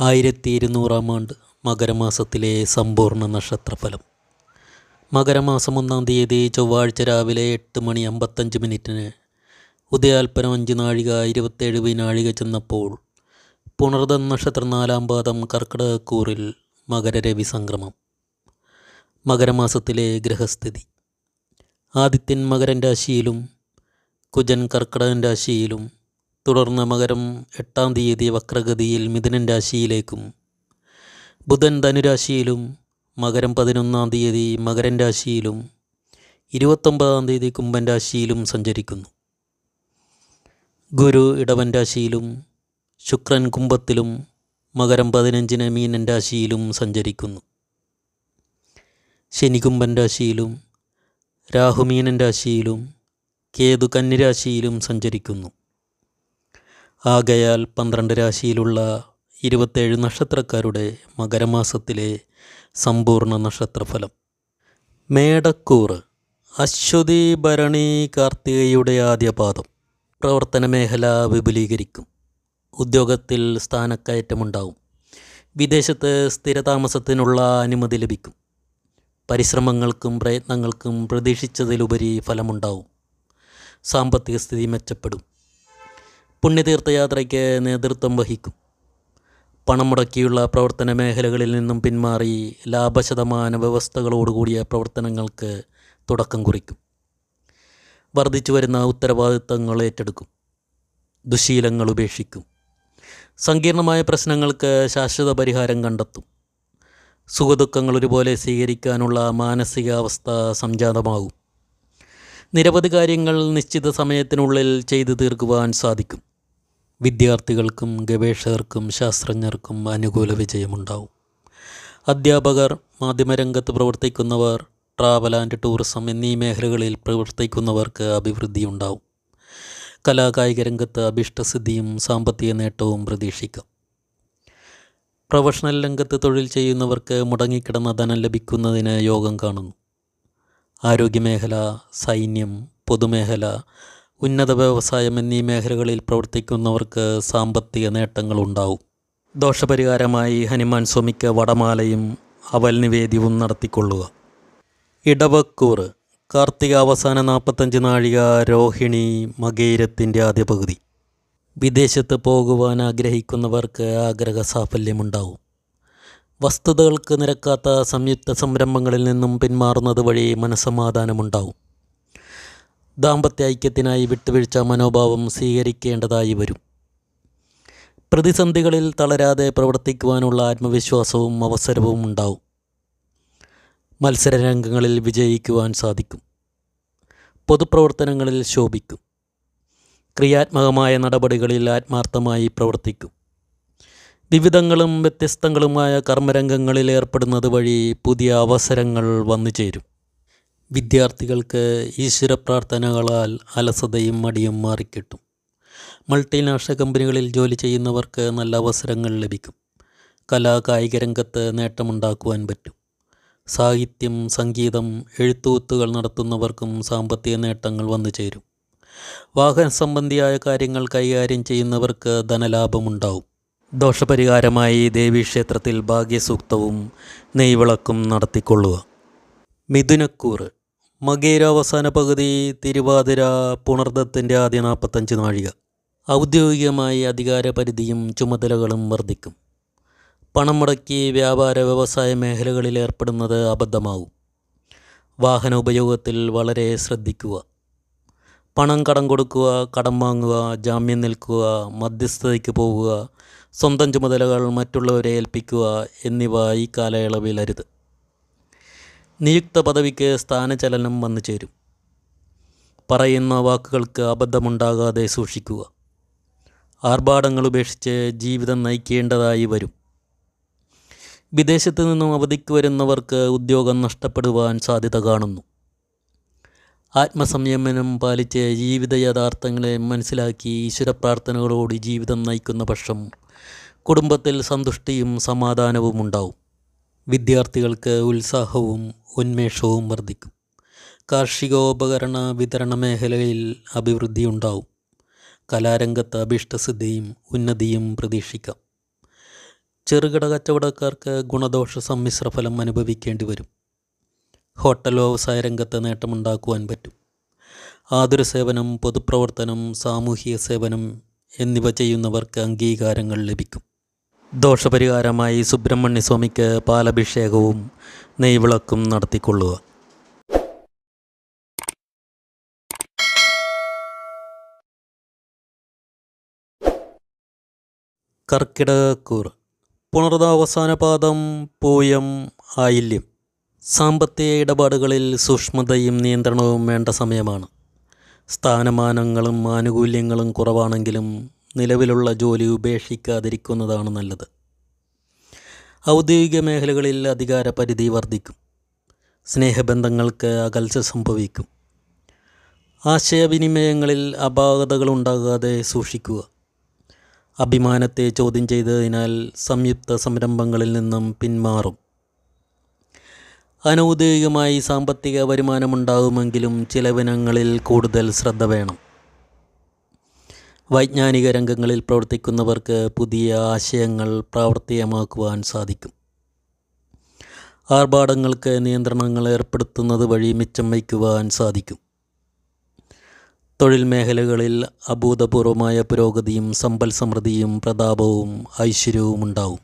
ആയിരത്തി ഇരുന്നൂറാം ആണ്ട് മകരമാസത്തിലെ സമ്പൂർണ നക്ഷത്രഫലം. മകരമാസം ഒന്നാം തീയതി ചൊവ്വാഴ്ച രാവിലെ എട്ട് മണി അമ്പത്തഞ്ച് മിനിറ്റിന് ഉദയാൽപ്പനം അഞ്ച് നാഴിക ഇരുപത്തേഴ് വിനാഴിക ചെന്നപ്പോൾ പുണർദം നക്ഷത്രം നാലാം പാദം കർക്കിടകക്കൂറിൽ മകരരവി സംക്രമം. മകരമാസത്തിലെ ഗ്രഹസ്ഥിതി. ആദിത്യൻ മകരൻ രാശിയിലും കുജൻ കർക്കിടകൻ രാശിയിലും തുടർന്ന് മകരം എട്ടാം തീയതി വക്രഗതിയിൽ മിഥുനൻ രാശിയിലേക്കും ബുധൻ ധനുരാശിയിലും മകരം പതിനൊന്നാം തീയതി മകരൻ രാശിയിലും ഇരുപത്തൊമ്പതാം തീയതി കുംഭൻ രാശിയിലും സഞ്ചരിക്കുന്നു. ഗുരു ഇടവൻ രാശിയിലും ശുക്രൻ കുംഭത്തിലും മകരം പതിനഞ്ചിന് മീനൻ രാശിയിലും സഞ്ചരിക്കുന്നു. ശനി കുംഭൻ രാശിയിലും രാഹുമീനൻ രാശിയിലും കേതു കന്നിരാശിയിലും സഞ്ചരിക്കുന്നു. ആകയാൽ പന്ത്രണ്ട് രാശിയിലുള്ള ഇരുപത്തേഴ് നക്ഷത്രക്കാരുടെ മകരമാസത്തിലെ സമ്പൂർണ നക്ഷത്രഫലം. മേടക്കൂറ് അശ്വതി ഭരണി കാർത്തികയുടെ ആദ്യപാദം. പ്രവർത്തന മേഖല വിപുലീകരിക്കും. ഉദ്യോഗത്തിൽ സ്ഥാനക്കയറ്റമുണ്ടാവും. വിദേശത്ത് സ്ഥിരതാമസത്തിനുള്ള അനുമതി ലഭിക്കും. പരിശ്രമങ്ങൾക്കും പ്രയത്നങ്ങൾക്കും പ്രതീക്ഷിച്ചതിലുപരി ഫലമുണ്ടാവും. സാമ്പത്തിക സ്ഥിതി മെച്ചപ്പെടും. പുണ്യതീർത്ഥയാത്രയ്ക്ക് നേതൃത്വം വഹിക്കും. പണം മുടക്കിയുള്ള പ്രവർത്തന മേഖലകളിൽ നിന്നും പിന്മാറി ലാഭശതമാന വ്യവസ്ഥകളോടുകൂടിയ പ്രവർത്തനങ്ങൾക്ക് തുടക്കം കുറിക്കും. വർദ്ധിച്ചു വരുന്ന ഉത്തരവാദിത്തങ്ങൾ ഏറ്റെടുക്കും. ദുശീലങ്ങൾ ഉപേക്ഷിക്കും. സങ്കീർണമായ പ്രശ്നങ്ങൾക്ക് ശാശ്വത പരിഹാരം കണ്ടെത്തും. സുഖദുഃഖങ്ങൾ ഒരുപോലെ സ്വീകരിക്കാനുള്ള മാനസികാവസ്ഥ സംജാതമാകും. നിരവധി കാര്യങ്ങൾ നിശ്ചിത സമയത്തിനുള്ളിൽ ചെയ്തു തീർക്കുവാൻ സാധിക്കും. വിദ്യാർത്ഥികൾക്കും ഗവേഷകർക്കും ശാസ്ത്രജ്ഞർക്കും അനുകൂല വിജയമുണ്ടാവും. അധ്യാപകർ മാധ്യമരംഗത്ത് പ്രവർത്തിക്കുന്നവർ ട്രാവൽ ആൻഡ് ടൂറിസം എന്നീ മേഖലകളിൽ പ്രവർത്തിക്കുന്നവർക്ക് അഭിവൃദ്ധി ഉണ്ടാവും കലാകായിക രംഗത്ത് അഭിഷ്ടസിദ്ധിയും സാമ്പത്തിക നേട്ടവും പ്രതീക്ഷിക്കാം. പ്രൊഫഷണൽ രംഗത്ത് തൊഴിൽ ചെയ്യുന്നവർക്ക് മുടങ്ങിക്കിടന്ന ധനം ലഭിക്കുന്നതിന് യോഗം കാണുന്നു. ആരോഗ്യമേഖല സൈന്യം പൊതുമേഖല ഉന്നത വ്യവസായം എന്നീ മേഖലകളിൽ പ്രവർത്തിക്കുന്നവർക്ക് സാമ്പത്തിക നേട്ടങ്ങളുണ്ടാവും. ദോഷപരിഹാരമായി ഹനുമാൻ സ്വാമിക്ക് വടമാലയും അവൽ നിവേദ്യവും നടത്തിക്കൊള്ളുക. ഇടവക്കൂർ കാർത്തിക അവസാന നാൽപ്പത്തഞ്ച് നാഴിക രോഹിണി മകേരത്തിന്റെ ആദ്യ പകുതി. വിദേശത്ത് പോകുവാൻ ആഗ്രഹിക്കുന്നവർക്ക് ആഗ്രഹ സാഫല്യമുണ്ടാവും. വസ്തുതകൾക്ക് നിരക്കാത്ത സംയുക്ത സംരംഭങ്ങളിൽ നിന്നും പിന്മാറുന്നത് വഴി മനസമാധാനമുണ്ടാവും ദാമ്പത്യ ഐക്യത്തിനായി വിട്ടുവീഴ്ച മനോഭാവം സ്വീകരിക്കേണ്ടതായി വരും. പ്രതിസന്ധികളിൽ തളരാതെ പ്രവർത്തിക്കുവാനുള്ള ആത്മവിശ്വാസവും അവസരവും ഉണ്ടാവും. മത്സരരംഗങ്ങളിൽ വിജയിക്കുവാൻ സാധിക്കും. പൊതുപ്രവർത്തനങ്ങളിൽ ശോഭിക്കും. ക്രിയാത്മകമായ നടപടികളിൽ ആത്മാർത്ഥമായി പ്രവർത്തിക്കും. വിവിധങ്ങളും വ്യത്യസ്തങ്ങളുമായ കർമ്മരംഗങ്ങളിൽ ഏർപ്പെടുന്നത് വഴി പുതിയ അവസരങ്ങൾ വന്നു ചേരും വിദ്യാർത്ഥികൾക്ക് ഈശ്വര പ്രാർത്ഥനകളാൽ അലസതയും മടിയും മാറിക്കിട്ടും. മൾട്ടിനാഷണൽ കമ്പനികളിൽ ജോലി ചെയ്യുന്നവർക്ക് നല്ല അവസരങ്ങൾ ലഭിക്കും. കലാ കായിക രംഗത്ത് നേട്ടമുണ്ടാക്കുവാൻ പറ്റും. സാഹിത്യം സംഗീതം എഴുത്തുകുത്തുകൾ നടത്തുന്നവർക്കും സാമ്പത്തിക നേട്ടങ്ങൾ വന്നു ചേരും. വാഹന സംബന്ധിയായ കാര്യങ്ങൾ കൈകാര്യം ചെയ്യുന്നവർക്ക് ധനലാഭമുണ്ടാവും. ദോഷപരിഹാരമായി ദേവീക്ഷേത്രത്തിൽ ഭാഗ്യസൂക്തവും നെയ്വിളക്കും നടത്തിക്കൊള്ളുക. മിഥുനക്കൂറ് മകേര അവസാന പകുതി തിരുവാതിര പുണർദത്തിന്റെ ആദ്യ നാൽപ്പത്തഞ്ച് നാഴിക. ഔദ്യോഗികമായി അധികാരപരിധിയും ചുമതലകളും വർദ്ധിക്കും പണം മുടക്കി വ്യാപാര വ്യവസായ മേഖലകളിൽ ഏർപ്പെടുന്നത് അബദ്ധമാവും. വാഹന ഉപയോഗത്തിൽ വളരെ ശ്രദ്ധിക്കുക. പണം കടം കൊടുക്കുക കടം വാങ്ങുക ജാമ്യം നിൽക്കുക മധ്യസ്ഥതയ്ക്ക് പോവുക സ്വന്തം ചുമതലകൾ മറ്റുള്ളവരെ ഏൽപ്പിക്കുക എന്നിവ ഈ കാലയളവിൽ അരുത്. നിയുക്ത പദവിക്ക് സ്ഥാനചലനം വന്നു ചേരും. പറയുന്ന വാക്കുകൾക്ക് അബദ്ധമുണ്ടാകാതെ സൂക്ഷിക്കുക. ആർഭാടങ്ങൾ ഉപേക്ഷിച്ച് ജീവിതം നയിക്കേണ്ടതായി വരും. വിദേശത്ത് നിന്നും അവധിക്ക് വരുന്നവർക്ക് ഉദ്യോഗം നഷ്ടപ്പെടുവാൻ സാധ്യത കാണുന്നു. ആത്മസംയമനം പാലിച്ച് ജീവിത യഥാർത്ഥങ്ങളെ മനസ്സിലാക്കി ഈശ്വര പ്രാർത്ഥനകളോട് ജീവിതം നയിക്കുന്ന പക്ഷം കുടുംബത്തിൽ സന്തുഷ്ടിയും സമാധാനവും ഉണ്ടാവും വിദ്യാർത്ഥികൾക്ക് ഉത്സാഹവും ഉന്മേഷവും വർദ്ധിക്കും. കാർഷികോപകരണ വിതരണ മേഖലയിൽ അഭിവൃദ്ധി ഉണ്ടാവും കലാരംഗത്ത് അഭീഷ്ടസിദ്ധിയും ഉന്നതിയും പ്രതീക്ഷിക്കാം. ചെറുകിട കച്ചവടക്കാർക്ക് ഗുണദോഷ സമ്മിശ്ര ഫലം അനുഭവിക്കേണ്ടി വരും. ഹോട്ടൽ വ്യവസായ രംഗത്ത് നേട്ടമുണ്ടാക്കുവാൻ പറ്റും. ആതുര സേവനം പൊതുപ്രവർത്തനം സാമൂഹിക സേവനം എന്നിവ ചെയ്യുന്നവർക്ക് അംഗീകാരങ്ങൾ ലഭിക്കും. ദോഷപരിഹാരമായി സുബ്രഹ്മണ്യസ്വാമിക്ക് പാലഭിഷേകവും നെയ്വിളക്കും നടത്തിക്കൊള്ളുക. കർക്കിടകക്കൂർ പുണർതാവസാന പാദം പൂയം ആയില്യം. സാമ്പത്തിക ഇടപാടുകളിൽ സൂക്ഷ്മതയും നിയന്ത്രണവും വേണ്ട സമയമാണ്. സ്ഥാനമാനങ്ങളും ആനുകൂല്യങ്ങളും കുറവാണെങ്കിലും നിലവിലുള്ള ജോലി ഉപേക്ഷിക്കാതിരിക്കുന്നതാണ് നല്ലത്. ഔദ്യോഗിക മേഖലകളിൽ അധികാര പരിധി വർദ്ധിക്കും. സ്നേഹബന്ധങ്ങൾക്ക് അകൽച്ച സംഭവിക്കും. ആശയവിനിമയങ്ങളിൽ അപാകതകളുണ്ടാകാതെ സൂക്ഷിക്കുക. അഭിമാനത്തെ ചോദ്യം ചെയ്തതിനാൽ സംയുക്ത സംരംഭങ്ങളിൽ നിന്നും പിന്മാറും. അനൗദ്യോഗികമായി സാമ്പത്തിക വരുമാനമുണ്ടാകുമെങ്കിലും ചിലവിനങ്ങളിൽ കൂടുതൽ ശ്രദ്ധ വേണം. വൈജ്ഞാനിക രംഗങ്ങളിൽ പ്രവർത്തിക്കുന്നവർക്ക് പുതിയ ആശയങ്ങൾ പ്രാവർത്തികമാക്കുവാൻ സാധിക്കും. ആർഭാടങ്ങൾക്ക് നിയന്ത്രണങ്ങൾ ഏർപ്പെടുത്തുന്നത് വഴി മിച്ചം വയ്ക്കുവാൻ സാധിക്കും. തൊഴിൽ മേഖലകളിൽ അഭൂതപൂർവമായ പുരോഗതിയും സമ്പൽ സമൃദ്ധിയും പ്രതാപവും ഐശ്വര്യവും ഉണ്ടാവും.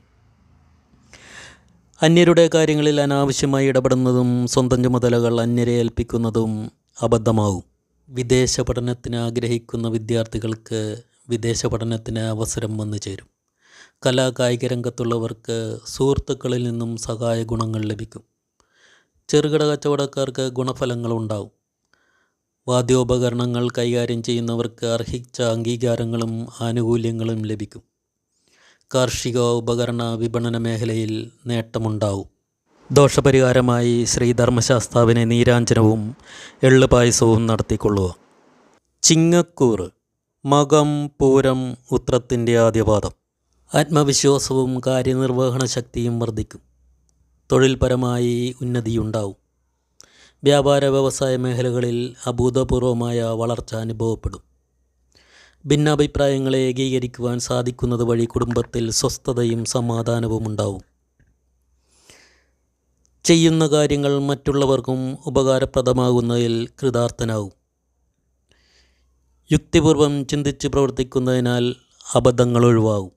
അന്യരുടെ കാര്യങ്ങളിൽ അനാവശ്യമായി ഇടപെടുന്നതും സ്വന്തം ചുമതലകൾ അന്യരെ ഏൽപ്പിക്കുന്നതും അബദ്ധമാവും. വിദേശ പഠനത്തിന് ആഗ്രഹിക്കുന്ന വിദ്യാർത്ഥികൾക്ക് വിദേശ പഠനത്തിന് അവസരം വന്നു ചേരും. കലാ കായിക രംഗത്തുള്ളവർക്ക് സുഹൃത്തുക്കളിൽ നിന്നും സഹായ ഗുണങ്ങൾ ലഭിക്കും. ചെറുകിട കച്ചവടക്കാർക്ക് ഗുണഫലങ്ങൾ ഉണ്ടാവും. വാദ്യോപകരണങ്ങൾ കൈകാര്യം ചെയ്യുന്നവർക്ക് അർഹിച്ച അംഗീകാരങ്ങളും ആനുകൂല്യങ്ങളും ലഭിക്കും. കാർഷിക ഉപകരണ വിപണന മേഖലയിൽ നേട്ടമുണ്ടാവും. ദോഷപരിഹാരമായി ശ്രീ ധർമ്മശാസ്താവിനെ നീരാഞ്ജനവും എള്ള് പായസവും നടത്തിക്കൊള്ളുക. ചിങ്ങക്കൂറ് മകം പൂരം ഉത്രത്തിന്റെ ആദ്യപാദം. ആത്മവിശ്വാസവും കാര്യനിർവഹണ ശക്തിയും വർദ്ധിക്കും. തൊഴിൽപരമായി ഉന്നതിയുണ്ടാവും. വ്യാപാര വ്യവസായ മേഖലകളിൽ അഭൂതപൂർവമായ വളർച്ച അനുഭവപ്പെടും. ഭിന്നാഭിപ്രായങ്ങളെ ഏകീകരിക്കുവാൻ സാധിക്കുന്നത് വഴി കുടുംബത്തിൽ സ്വസ്ഥതയും സമാധാനവും ഉണ്ടാവും ചെയ്യുന്ന കാര്യങ്ങൾ മറ്റുള്ളവർക്കും ഉപകാരപ്രദമാകുന്നതിൽ കൃതാർത്ഥനാവും യുക്തിപൂർവം ചിന്തിച്ച് പ്രവർത്തിക്കുന്നതിനാൽ അബദ്ധങ്ങൾ ഒഴിവാകും.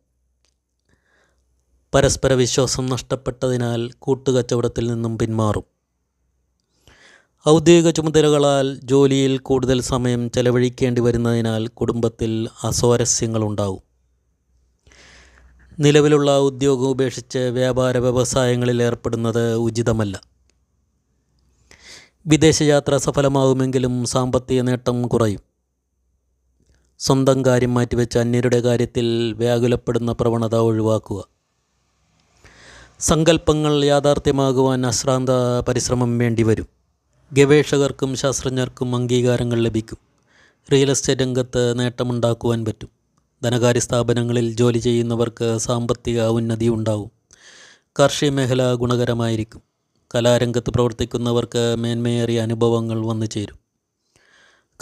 പരസ്പര വിശ്വാസം നഷ്ടപ്പെട്ടതിനാൽ കൂട്ടുകച്ചവടത്തിൽ നിന്നും പിന്മാറും. ഔദ്യോഗിക ചുമതലകളാൽ ജോലിയിൽ കൂടുതൽ സമയം ചെലവഴിക്കേണ്ടി വരുന്നതിനാൽ കുടുംബത്തിൽ അസ്വാരസ്യങ്ങളുണ്ടാവും നിലവിലുള്ള ഉദ്യോഗം ഉപേക്ഷിച്ച് വ്യാപാര വ്യവസായങ്ങളിൽ ഏർപ്പെടുന്നത് ഉചിതമല്ല. വിദേശയാത്ര സഫലമാകുമെങ്കിലും സാമ്പത്തിക നേട്ടം കുറയും. സ്വന്തം കാര്യം മാറ്റിവെച്ച് അന്യരുടെ കാര്യത്തിൽ വ്യാകുലപ്പെടുന്ന പ്രവണത ഒഴിവാക്കുക. സങ്കല്പങ്ങൾ യാഥാർത്ഥ്യമാകുവാൻ അശ്രാന്ത പരിശ്രമം വേണ്ടിവരും. ഗവേഷകർക്കും ശാസ്ത്രജ്ഞർക്കും അംഗീകാരങ്ങൾ ലഭിക്കും. റിയൽ എസ്റ്റേറ്റ് രംഗത്ത് നേട്ടമുണ്ടാക്കുവാൻ പറ്റും. ധനകാര്യ സ്ഥാപനങ്ങളിൽ ജോലി ചെയ്യുന്നവർക്ക് സാമ്പത്തിക ഉന്നതി ഉണ്ടാവും. കാർഷിക മേഖല ഗുണകരമായിരിക്കും. കലാരംഗത്ത് പ്രവർത്തിക്കുന്നവർക്ക് മേന്മയേറിയ അനുഭവങ്ങൾ വന്നു ചേരും.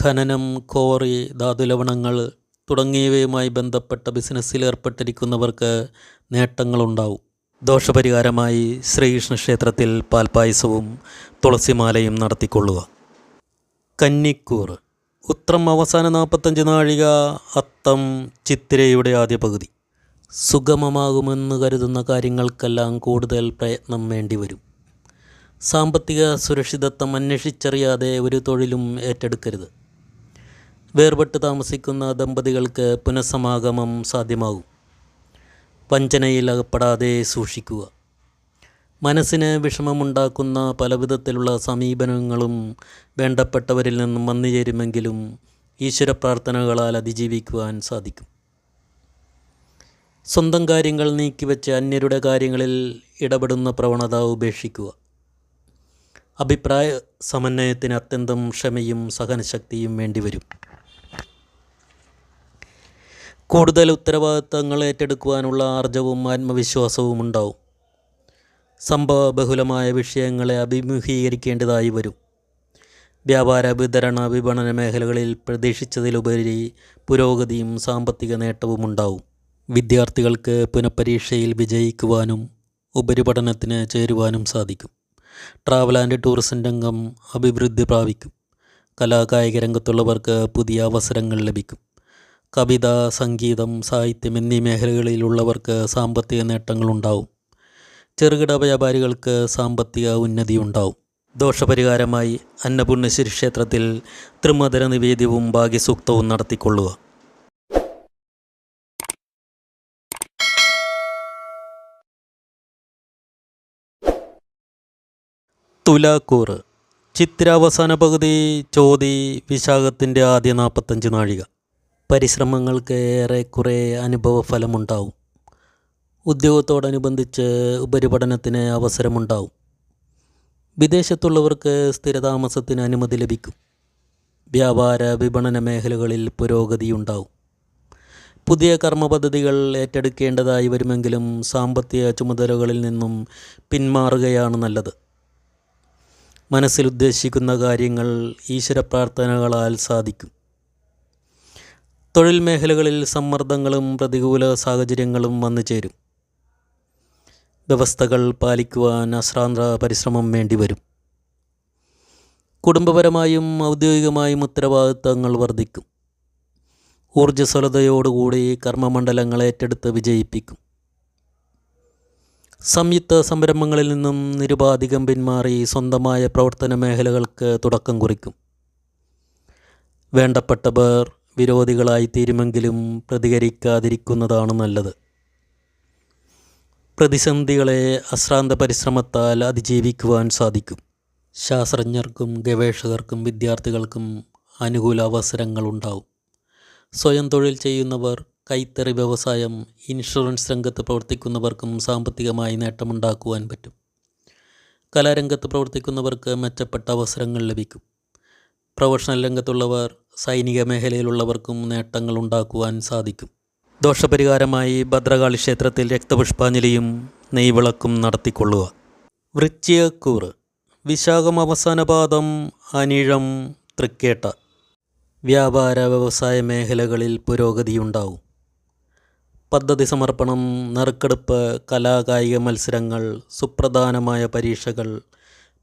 ഖനനം കോറി ധാതുലവണങ്ങൾ തുടങ്ങിയവയുമായി ബന്ധപ്പെട്ട ബിസിനസ്സിൽ ഏർപ്പെട്ടിരിക്കുന്നവർക്ക് നേട്ടങ്ങളുണ്ടാവും. ദോഷപരിഹാരമായി ശ്രീകൃഷ്ണ ക്ഷേത്രത്തിൽ പാൽപ്പായസവും തുളസിമാലയും നടത്തിക്കൊള്ളുക. കന്നിക്കൂർ ഉത്രം അവസാന നാൽപ്പത്തഞ്ച് നാഴിക അത്തം ചിത്തിരയുടെ ആദ്യ പകുതി. സുഗമമാകുമെന്ന് കരുതുന്ന കാര്യങ്ങൾക്കെല്ലാം കൂടുതൽ പ്രയത്നം വേണ്ടിവരും സാമ്പത്തിക സുരക്ഷിതത്വം അന്വേഷിച്ചറിയാതെ ഒരു തൊഴിലും ഏറ്റെടുക്കരുത്. വേർപെട്ട് താമസിക്കുന്ന ദമ്പതികൾക്ക് പുനഃസമാഗമം സാധ്യമാകും. വഞ്ചനയിൽ അകപ്പെടാതെ സൂക്ഷിക്കുക. മനസ്സിന് വിഷമമുണ്ടാക്കുന്ന പലവിധത്തിലുള്ള സമീപനങ്ങളും വേണ്ടപ്പെട്ടവരിൽ നിന്നും വന്നു ചേരുമെങ്കിലും ഈശ്വര പ്രാർത്ഥനകളാൽ അതിജീവിക്കുവാൻ സാധിക്കും. സ്വന്തം കാര്യങ്ങൾ നീക്കിവെച്ച് അന്യരുടെ കാര്യങ്ങളിൽ ഇടപെടുന്ന പ്രവണത ഉപേക്ഷിക്കുക. അഭിപ്രായ സമന്വയത്തിന് അത്യന്തം ക്ഷമയും സഹനശക്തിയും വേണ്ടിവരും. കൂടുതൽ ഉത്തരവാദിത്തങ്ങൾ ഏറ്റെടുക്കുവാനുള്ള ആർജവും ആത്മവിശ്വാസവും ഉണ്ടാവും. സംഭവബഹുലമായ വിഷയങ്ങളെ അഭിമുഖീകരിക്കേണ്ടതായി വരും. വ്യാപാര വിതരണ വിപണന മേഖലകളിൽ പ്രതീക്ഷിച്ചതിലുപരി പുരോഗതിയും സാമ്പത്തിക നേട്ടവും ഉണ്ടാവും. വിദ്യാർത്ഥികൾക്ക് പുനഃപരീക്ഷയിൽ വിജയിക്കുവാനും ഉപരിപഠനത്തിന് ചേരുവാനും സാധിക്കും. ട്രാവൽ ആൻഡ് ടൂറിസം രംഗം അഭിവൃദ്ധി പ്രാപിക്കും. കലാകായിക രംഗത്തുള്ളവർക്ക് പുതിയ അവസരങ്ങൾ ലഭിക്കും. കവിത സംഗീതം സാഹിത്യം എന്നീ മേഖലകളിലുള്ളവർക്ക് സാമ്പത്തിക നേട്ടങ്ങളുണ്ടാവും. ചെറുകിട വ്യാപാരികൾക്ക് സാമ്പത്തിക ഉന്നതി ഉണ്ടാവും. ദോഷപരിഹാരമായി അന്നപൂർണേശ്വരി ക്ഷേത്രത്തിൽ ത്രിമധുര നിവേദ്യവും ഭാഗ്യസൂക്തവും നടത്തിക്കൊള്ളുക. തുലാക്കൂറ് ചിത്തിരാവസാന പകുതി ചോതി വിശാഖത്തിന്റെ ആദ്യ നാൽപ്പത്തഞ്ച് നാഴിക. പരിശ്രമങ്ങൾക്ക് ഏറെക്കുറെ അനുഭവഫലമുണ്ടാവും. ഉദ്യോഗത്തോടനുബന്ധിച്ച് ഉപരിപഠനത്തിന് അവസരമുണ്ടാവും. വിദേശത്തുള്ളവർക്ക് സ്ഥിരതാമസത്തിന് അനുമതി ലഭിക്കും. വ്യാപാര വിപണന മേഖലകളിൽ പുരോഗതിയുണ്ടാവും. പുതിയ കർമ്മപദ്ധതികൾ ഏറ്റെടുക്കേണ്ടതായി വരുമെങ്കിലും സാമ്പത്തിക ചുമതലകളിൽ നിന്നും പിന്മാറുകയാണ് നല്ലത്. മനസ്സിൽ ഉദ്ദേശിക്കുന്ന കാര്യങ്ങൾ ഈശ്വര പ്രാർത്ഥനകളാൽ സാധിക്കും. തൊഴിൽ മേഖലകളിൽ സമ്മർദ്ദങ്ങളും പ്രതികൂല സാഹചര്യങ്ങളും വന്നു ചേരും വ്യവസ്ഥകൾ പാലിക്കുവാൻ അശ്രാന്ത പരിശ്രമം വേണ്ടിവരും. കുടുംബപരമായും ഔദ്യോഗികമായും ഉത്തരവാദിത്തങ്ങൾ വർദ്ധിക്കും. ഊർജസ്വലതയോടുകൂടി കർമ്മമണ്ഡലങ്ങൾ ഏറ്റെടുത്ത് വിജയിപ്പിക്കും. സംയുക്ത സംരംഭങ്ങളിൽ നിന്നും നിരുപാധികം പിന്മാറി സ്വന്തമായ പ്രവർത്തന മേഖലകൾക്ക് തുടക്കം കുറിക്കും. വേണ്ടപ്പെട്ടവർ വിരോധികളായി തീരുമെങ്കിലും പ്രതികരിക്കാതിരിക്കുന്നതാണ് നല്ലത്. പ്രതിസന്ധികളെ അശ്രാന്ത പരിശ്രമത്താൽ അതിജീവിക്കുവാൻ സാധിക്കും. ശാസ്ത്രജ്ഞർക്കും ഗവേഷകർക്കും വിദ്യാർത്ഥികൾക്കും അനുകൂല അവസരങ്ങളുണ്ടാവും. സ്വയം തൊഴിൽ ചെയ്യുന്നവർ കൈത്തറി വ്യവസായം ഇൻഷുറൻസ് രംഗത്ത് പ്രവർത്തിക്കുന്നവർക്കും സാമ്പത്തികമായി നേട്ടമുണ്ടാക്കുവാൻ പറ്റും. കലാരംഗത്ത് പ്രവർത്തിക്കുന്നവർക്ക് മെച്ചപ്പെട്ട അവസരങ്ങൾ ലഭിക്കും. പ്രൊഫഷണൽ രംഗത്തുള്ളവർ സൈനിക മേഖലയിലുള്ളവർക്കും നേട്ടങ്ങൾ ഉണ്ടാക്കുവാൻ സാധിക്കും. ദോഷപരിഹാരമായി ഭദ്രകാളി ക്ഷേത്രത്തിൽ രക്തപുഷ്പാഞ്ജലിയും നെയ്വിളക്കും നടത്തിക്കൊള്ളുക. വൃച്ചിയക്കൂറ് വിശാഖം അവസാന പാദം അനിഴം തൃക്കേട്ട. വ്യാപാര വ്യവസായ മേഖലകളിൽ പുരോഗതിയുണ്ടാവും. പദ്ധതി സമർപ്പണം നറുക്കെടുപ്പ് കലാകായിക മത്സരങ്ങൾ സുപ്രധാനമായ പരീക്ഷകൾ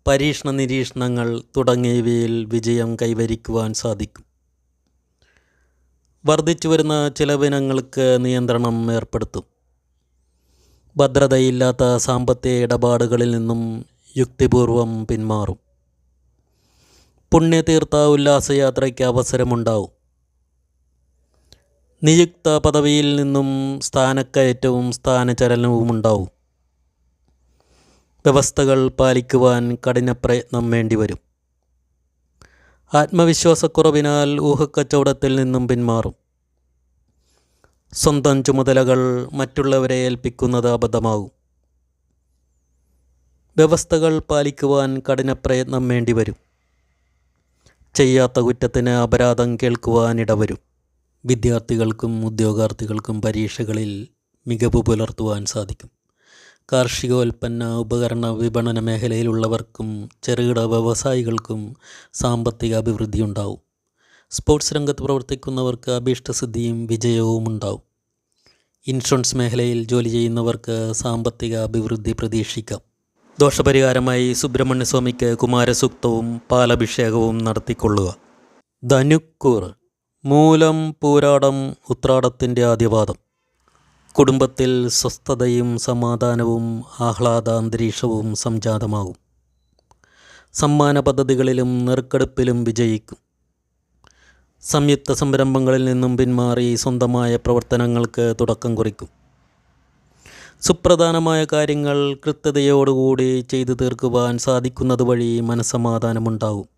പരീക്ഷണ നിരീക്ഷണങ്ങൾ തുടങ്ങിയവയിൽ വിജയം കൈവരിക്കുവാൻ സാധിക്കും. വർദ്ധിച്ചു വരുന്ന ചിലവിനങ്ങൾക്ക് നിയന്ത്രണം ഏർപ്പെടുത്തും. ഭദ്രതയില്ലാത്ത സാമ്പത്തിക ഇടപാടുകളിൽ നിന്നും യുക്തിപൂർവം പിന്മാറും. പുണ്യതീർത്ഥ ഉല്ലാസയാത്രയ്ക്ക് അവസരമുണ്ടാവും. നിയുക്ത പദവിയിൽ നിന്നും സ്ഥാനക്കയറ്റവും സ്ഥാനചലനവും ഉണ്ടാവും വ്യവസ്ഥകൾ പാലിക്കുവാൻ കഠിന പ്രയത്നം വേണ്ടിവരും. ആത്മവിശ്വാസക്കുറവിനാൽ ഊഹക്കച്ചവടത്തിൽ നിന്നും പിന്മാറും. സ്വന്തം ചുമതലകൾ മറ്റുള്ളവരെ ഏൽപ്പിക്കുന്നത് അബദ്ധമാകും. വ്യവസ്ഥകൾ പാലിക്കുവാൻ കഠിന പ്രയത്നം വേണ്ടിവരും. ചെയ്യാത്ത കുറ്റത്തിന് അപരാധം കേൾക്കുവാനിടവരും. വിദ്യാർത്ഥികൾക്കും ഉദ്യോഗാർത്ഥികൾക്കും പരീക്ഷകളിൽ മികവ് പുലർത്തുവാൻ സാധിക്കും. കാർഷികോൽപ്പന്ന ഉപകരണ വിപണന മേഖലയിലുള്ളവർക്കും ചെറുകിട വ്യവസായികൾക്കും സാമ്പത്തിക അഭിവൃദ്ധി ഉണ്ടാവും. സ്പോർട്സ് രംഗത്ത് പ്രവർത്തിക്കുന്നവർക്ക് അഭീഷ്ടസിദ്ധിയും വിജയവും ഉണ്ടാവും. ഇൻഷുറൻസ് മേഖലയിൽ ജോലി ചെയ്യുന്നവർക്ക് സാമ്പത്തിക അഭിവൃദ്ധി പ്രതീക്ഷിക്കാം. ദോഷപരിഹാരമായി സുബ്രഹ്മണ്യസ്വാമിക്ക് കുമാരസൂക്തവും പാലഭിഷേകവും നടത്തിക്കൊള്ളുക. ധനുക്കൂർ മൂലം പൂരാടം ഉത്രാടത്തിന്റെ ആദ്യപാദം. കുടുംബത്തിൽ സ്വസ്ഥതയും സമാധാനവും ആഹ്ലാദ അന്തരീക്ഷവും സംജാതമാകും. സമ്മാന പദ്ധതികളിലും നെറുക്കെടുപ്പിലും വിജയിക്കും. സംയുക്ത സംരംഭങ്ങളിൽ നിന്നും പിന്മാറി സ്വന്തമായ പ്രവർത്തനങ്ങൾക്ക് തുടക്കം കുറിക്കും. സുപ്രധാനമായ കാര്യങ്ങൾ കൃത്യതയോടുകൂടി ചെയ്തു തീർക്കുവാൻ സാധിക്കുന്നത് വഴി മനസ്സമാധാനമുണ്ടാകും.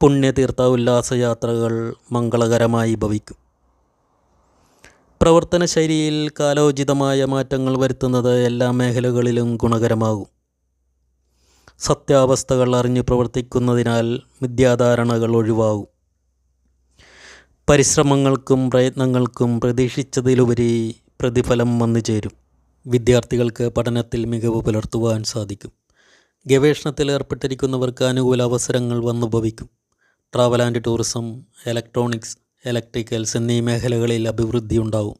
പുണ്യതീർത്ഥ ഉല്ലാസയാത്രകൾ മംഗളകരമായി ഭവിക്കും. പ്രവർത്തന ശൈലിയിൽ കാലോചിതമായ മാറ്റങ്ങൾ വരുത്തുന്നത് എല്ലാ മേഖലകളിലും ഗുണകരമാകും. സത്യാവസ്ഥകൾ അറിഞ്ഞു പ്രവർത്തിക്കുന്നതിനാൽ മിഥ്യാധാരണകൾ ഒഴിവാകും. പരിശ്രമങ്ങൾക്കും പ്രയത്നങ്ങൾക്കും പ്രതീക്ഷിച്ചതിലുപരി പ്രതിഫലം വന്നു ചേരും. വിദ്യാർത്ഥികൾക്ക് പഠനത്തിൽ മികവ് പുലർത്തുവാൻ സാധിക്കും. ഗവേഷണത്തിൽ ഏർപ്പെട്ടിരിക്കുന്നവർക്ക് അനുകൂല അവസരങ്ങൾ വന്നുഭവിക്കും. Travel and tourism electronics electricals എന്നീ മേഖലകളിൽ അഭിവൃദ്ധി ഉണ്ടാവും.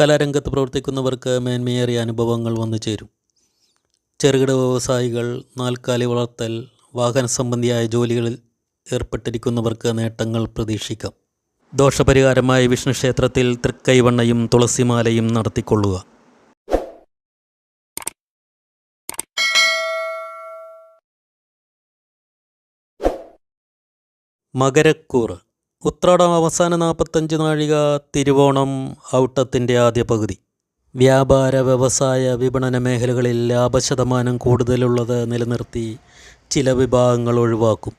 കലാരംഗത്ത് പ്രവർത്തിക്കുന്നവർക്ക് മേന്മയേറിയ അനുഭവങ്ങൾ വന്നു ചേരും. ചെറുകിട വ്യവസായികൾ നാൽക്കാലി വളർത്തൽ വാഹന സംബന്ധിയായ ജോലികളിൽ ഏർപ്പെട്ടിരിക്കുന്നവർക്ക് നേട്ടങ്ങൾ പ്രതീക്ഷിക്കാം. ദോഷപരിഹാരമായി വിഷ്ണു ക്ഷേത്രത്തിൽ തൃക്കൈവണ്ണയും തുളസിമാലയും നടത്തിക്കൊള്ളുക. മകരക്കൂറ് ഉത്രാടം അവസാന നാൽപ്പത്തഞ്ച് നാഴിക തിരുവോണം ഔട്ടത്തിന്റെ ആദ്യ പകുതി. വ്യാപാര വ്യവസായ വിപണന മേഖലകളിൽ ലാഭശതമാനം കൂടുതലുള്ളത് നിലനിർത്തി ചില വിഭാഗങ്ങൾ ഒഴിവാക്കും.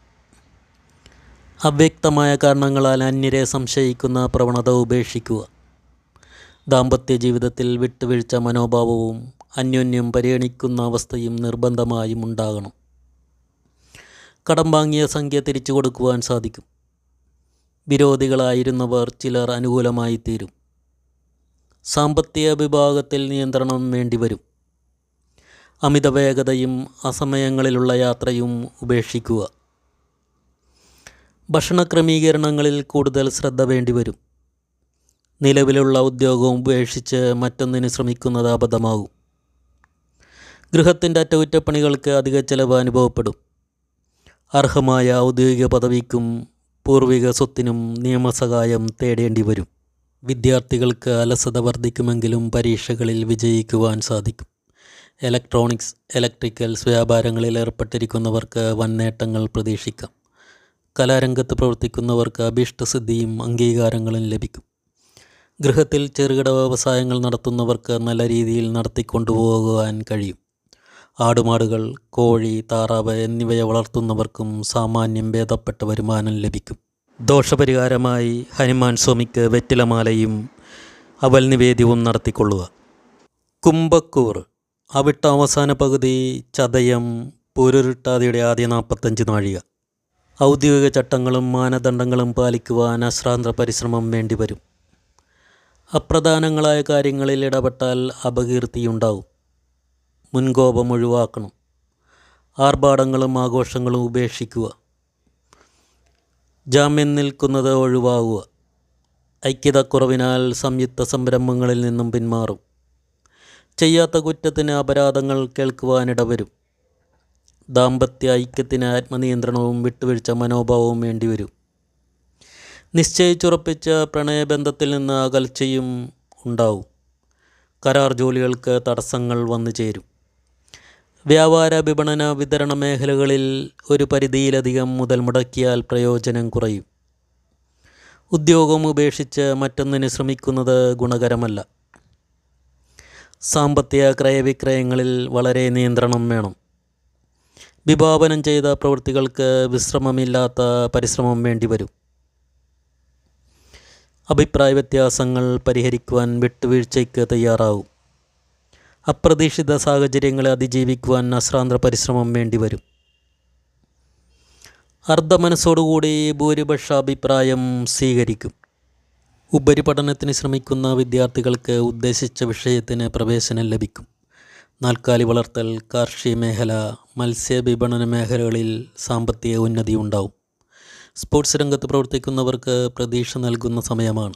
അവ്യക്തമായ കാരണങ്ങളാൽ അന്യരെ സംശയിക്കുന്ന പ്രവണത ഉപേക്ഷിക്കുക. ദാമ്പത്യ ജീവിതത്തിൽ വിട്ടുവീഴ്ച മനോഭാവവും അന്യോന്യം പരിഗണിക്കുന്ന അവസ്ഥയും നിർബന്ധമായും ഉണ്ടാകണം. കടം വാങ്ങിയ സംഖ്യ തിരിച്ചു കൊടുക്കുവാൻ സാധിക്കും. വിരോധികളായിരുന്നവർ ചിലർ അനുകൂലമായി തീരും സാമ്പത്തിക വിഭാഗത്തിൽ നിയന്ത്രണം വേണ്ടിവരും. അമിത വേഗതയും അസമയങ്ങളിലുള്ള യാത്രയും ഉപേക്ഷിക്കുക. ഭക്ഷണ ക്രമീകരണങ്ങളിൽ കൂടുതൽ ശ്രദ്ധ വേണ്ടിവരും. നിലവിലുള്ള ഉദ്യോഗം ഉപേക്ഷിച്ച് മറ്റൊന്നിന് ശ്രമിക്കുന്നത് അബദ്ധമാകും. ഗൃഹത്തിന്റെ അറ്റകുറ്റപ്പണികൾക്ക് അധിക ചെലവ് അനുഭവപ്പെടും. അർഹമായ ഔദ്യോഗിക പദവിക്കും പൂർവിക സ്വത്തിനും നിയമസഹായം തേടേണ്ടി വരും. വിദ്യാർത്ഥികൾക്ക് അലസത വർദ്ധിക്കുമെങ്കിലും പരീക്ഷകളിൽ വിജയിക്കുവാൻ സാധിക്കും. ഇലക്ട്രോണിക്സ് ഇലക്ട്രിക്കൽസ് വ്യാപാരങ്ങളിൽ ഏർപ്പെട്ടിരിക്കുന്നവർക്ക് വൻ നേട്ടങ്ങൾ പ്രതീക്ഷിക്കാം. കലാരംഗത്ത് പ്രവർത്തിക്കുന്നവർക്ക് അഭീഷ്ടസിദ്ധിയും അംഗീകാരങ്ങളും ലഭിക്കും. ഗൃഹത്തിൽ ചെറുകിട വ്യവസായങ്ങൾ നടത്തുന്നവർക്ക് നല്ല രീതിയിൽ നടത്തിക്കൊണ്ടുപോകുവാൻ കഴിയും. ആടുമാടുകൾ കോഴി താറാവ് എന്നിവയെ വളർത്തുന്നവർക്കും സാമാന്യം ഭേദപ്പെട്ട വരുമാനം ലഭിക്കും. ദോഷപരിഹാരമായി ഹനുമാൻ സ്വാമിക്ക് വെറ്റിലമാലയും അവൽ നിവേദ്യവും നടത്തിക്കൊള്ളുക. കുംഭക്കൂർ അവിട്ട അവസാന പകുതി ചതയം പൂരുരുട്ടാതിയുടെ ആദ്യ നാൽപ്പത്തഞ്ച് നാഴിക. ഔദ്യോഗിക ചട്ടങ്ങളും മാനദണ്ഡങ്ങളും പാലിക്കുവാൻ അശ്രാന്ത പരിശ്രമം വേണ്ടിവരും. അപ്രധാനങ്ങളായ കാര്യങ്ങളിൽ ഇടപെട്ടാൽ അപകീർത്തിയുണ്ടാവും. മുൻകോപം ഒഴിവാക്കണം. ആർഭാടങ്ങളും ആഘോഷങ്ങളും ഉപേക്ഷിക്കുക. ജാമ്യം നിൽക്കുന്നത് ഒഴിവാകുക. ഐക്യതക്കുറവിനാൽ സംയുക്ത സംരംഭങ്ങളിൽ നിന്നും പിന്മാറും. ചെയ്യാത്ത കുറ്റത്തിന് അപരാധങ്ങൾ കേൾക്കുവാനിടവരും. ദാമ്പത്യ ഐക്യത്തിന് ആത്മനിയന്ത്രണവും വിട്ടുവീഴ്ച മനോഭാവവും വേണ്ടിവരും. നിശ്ചയിച്ചുറപ്പിച്ച പ്രണയബന്ധത്തിൽ നിന്ന് അകൽച്ചയും ഉണ്ടാവും. കരാർ ജോലികൾക്ക് തടസ്സങ്ങൾ വന്നു ചേരും വ്യാപാര വിപണന വിതരണ മേഖലകളിൽ ഒരു പരിധിയിലധികം മുതൽ മുടക്കിയാൽ പ്രയോജനം കുറയും. ഉദ്യോഗം ഉപേക്ഷിച്ച് മറ്റൊന്നിന് ശ്രമിക്കുന്നത് ഗുണകരമല്ല. സാമ്പത്തിക ക്രയവിക്രയങ്ങളിൽ വളരെ നിയന്ത്രണം വേണം. വിഭാവനം ചെയ്ത പ്രവൃത്തികൾക്ക് വിശ്രമമില്ലാത്ത പരിശ്രമം വേണ്ടിവരും. അഭിപ്രായ വ്യത്യാസങ്ങൾ പരിഹരിക്കുവാൻ വിട്ടുവീഴ്ചയ്ക്ക് തയ്യാറാവും. അപ്രതീക്ഷിത സാഹചര്യങ്ങളെ അതിജീവിക്കുവാൻ അശ്രാന്ത പരിശ്രമം വേണ്ടിവരും അർദ്ധമനസ്സോടുകൂടി ഭൂരിപക്ഷ അഭിപ്രായം സ്വീകരിക്കും. ഉപരിപഠനത്തിന് ശ്രമിക്കുന്ന വിദ്യാർത്ഥികൾക്ക് ഉദ്ദേശിച്ച വിഷയത്തിന് പ്രവേശനം ലഭിക്കും. നാൽക്കാലി വളർത്തൽ കാർഷിക മേഖല മത്സ്യവിപണന മേഖലകളിൽ സാമ്പത്തിക ഉന്നതി ഉണ്ടാവും. സ്പോർട്സ് രംഗത്ത് പ്രവർത്തിക്കുന്നവർക്ക് പ്രതീക്ഷ നൽകുന്ന സമയമാണ്.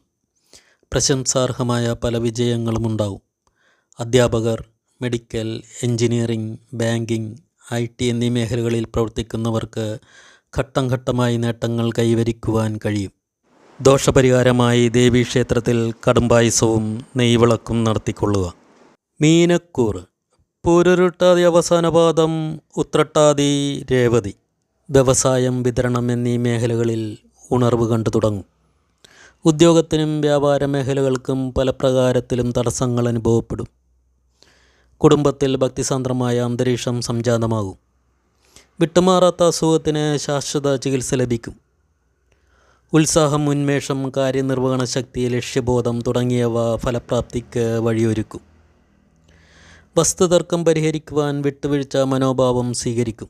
പ്രശംസാർഹമായ പല വിജയങ്ങളും ഉണ്ടാവും. അധ്യാപകർ medical engineering banking I T എന്നീ മേഖലകളിൽ പ്രവർത്തിക്കുന്നവർക്ക് ഘട്ടം ഘട്ടമായി നേട്ടങ്ങൾ കൈവരിക്കുവാൻ കഴിയും. ദോഷപരിഹാരമായി ദേവീക്ഷേത്രത്തിൽ കടുംപായസവും നെയ്വിളക്കും നടത്തിക്കൊള്ളുക. മീനക്കൂറ് പൂരുരുട്ടാതി അവസാന പാദം ഉത്രട്ടാതി രേവതി വ്യവസായം വിതരണം എന്നീ മേഖലകളിൽ ഉണർവ് കണ്ടു തുടങ്ങും. ഉദ്യോഗത്തിനും വ്യാപാര മേഖലകൾക്കും പല പ്രകാരത്തിലും തടസ്സങ്ങൾ അനുഭവപ്പെടും. കുടുംബത്തിൽ ഭക്തിസാന്ദ്രമായ അന്തരീക്ഷം സംജാതമാകും. വിട്ടുമാറാത്ത അസുഖത്തിന് ശാശ്വത ചികിത്സ ലഭിക്കും. ഉത്സാഹം ഉന്മേഷം കാര്യനിർവഹണ ശക്തി ലക്ഷ്യബോധം തുടങ്ങിയവ ഫലപ്രാപ്തിക്ക് വഴിയൊരുക്കും. വസ്തുതർക്കം പരിഹരിക്കുവാൻ വിട്ടുവീഴ്ച മനോഭാവം സ്വീകരിക്കും.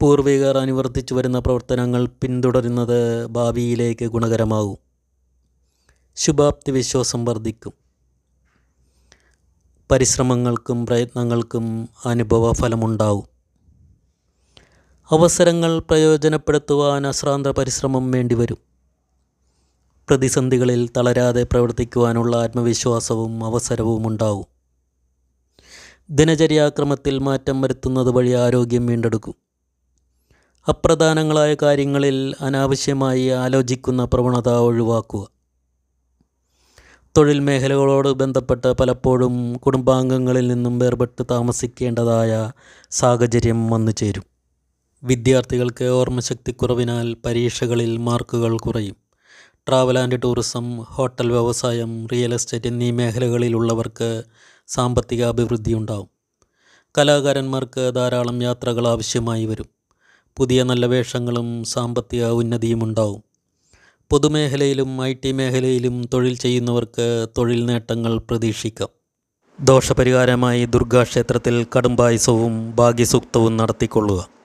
പൂർവികർ അനുവർത്തിച്ചു വരുന്ന പ്രവർത്തനങ്ങൾ പിന്തുടരുന്നത് ഭാവിയിലേക്ക് ഗുണകരമാകും. ശുഭാപ്തി വിശ്വാസം വർദ്ധിക്കും. പരിശ്രമങ്ങൾക്കും പ്രയത്നങ്ങൾക്കും അനുഭവ ഫലമുണ്ടാവും അവസരങ്ങൾ പ്രയോജനപ്പെടുത്തുവാൻ അശ്രാന്ത പരിശ്രമം വേണ്ടിവരും. പ്രതിസന്ധികളിൽ തളരാതെ പ്രവർത്തിക്കുവാനുള്ള ആത്മവിശ്വാസവും അവസരവും ഉണ്ടാവും. ദിനചര്യാക്രമത്തിൽ മാറ്റം വരുത്തുന്നത് വഴി ആരോഗ്യം വീണ്ടെടുക്കും. അപ്രധാനങ്ങളായ കാര്യങ്ങളിൽ അനാവശ്യമായി ആലോചിക്കുന്ന പ്രവണത ഒഴിവാക്കുക. തൊഴിൽ മേഖലകളോട് ബന്ധപ്പെട്ട് പലപ്പോഴും കുടുംബാംഗങ്ങളിൽ നിന്നും വേർപെട്ട് താമസിക്കേണ്ടതായ സാഹചര്യം വന്നു ചേരും. വിദ്യാർത്ഥികൾക്ക് ഓർമ്മശക്തിക്കുറവിനാൽ പരീക്ഷകളിൽ മാർക്കുകൾ കുറയും. ട്രാവൽ ആൻഡ് ടൂറിസം ഹോട്ടൽ വ്യവസായം റിയൽ എസ്റ്റേറ്റ് എന്നീ മേഖലകളിലുള്ളവർക്ക് സാമ്പത്തിക അഭിവൃദ്ധി ഉണ്ടാവും. കലാകാരന്മാർക്ക് ധാരാളം യാത്രകൾ ആവശ്യമായി വരും. പുതിയ നല്ല വേഷങ്ങളും സാമ്പത്തിക ഉന്നതിയും ഉണ്ടാവും. പൊതുമേഖലയിലും ഐ ടി മേഖലയിലും തൊഴിൽ ചെയ്യുന്നവർക്ക് തൊഴിൽ നേട്ടങ്ങൾ പ്രതീക്ഷിക്കാം. ദോഷപരിഹാരമായി ദുർഗാക്ഷേത്രത്തിൽ കടുംബായുസവും ഭാഗ്യസൂക്തവും നടത്തിക്കൊള്ളുക.